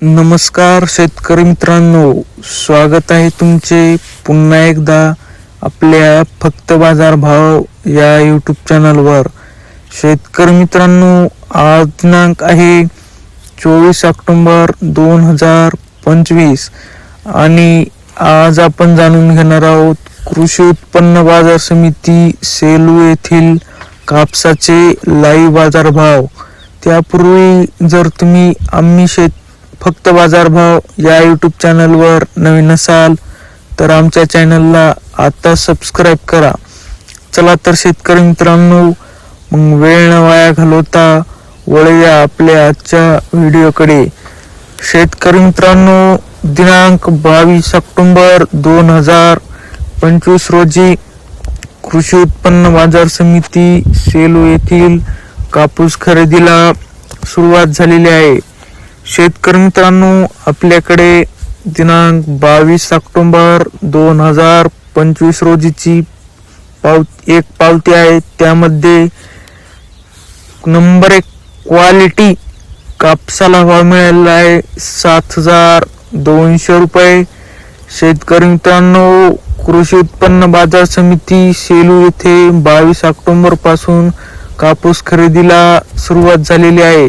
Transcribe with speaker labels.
Speaker 1: नमस्कार शेतकरी मित्रांनो स्वागत आहे तुमचे पुन्हा एकदा आपल्या फक्त बाजार भाव या यूट्यूब चॅनलवर शेतकरी मित्रांनो आज दिनांक आहे चोवीस ऑक्टोंबर दोन हजार पंचवीस आणि आज आपण जाणून घेणार आहोत कृषी उत्पन्न बाजार समिती सेलू येथील कापसाचे लाईव्ह बाजारभाव. त्यापूर्वी जर तुम्ही आम्ही शेत फक्त बाजारभाव या यूट्यूब चॅनलवर नवीन असाल तर आमच्या चॅनलला आता सबस्क्राईब करा. चला तर शेतकरी मित्रांनो मग वेळ न वाया घालवता वळूया आपल्या आजच्या व्हिडिओकडे शेतकरी मित्रांनो दिनांक बावीस ऑक्टोंबर दोन हजार पंचवीस रोजी कृषी उत्पन्न बाजार समिती सेलू येथील कापूस खरेदीला सुरुवात झालेली आहे. शेतकरी मित्रांनो आपल्याकडे दिनांक बावीस ऑक्टोंबर दोन हजार पंचवीस रोजीची पाव एक पावती आहे. त्यामध्ये नंबर एक क्वालिटी कापसाला भाव मिळालेला आहे सात हजार दोनशे रुपये. शेतकरी मित्रांनो कृषी उत्पन्न बाजार समिती सेलू येथे बावीस ऑक्टोबरपासून कापूस खरेदीला सुरुवात झालेली आहे.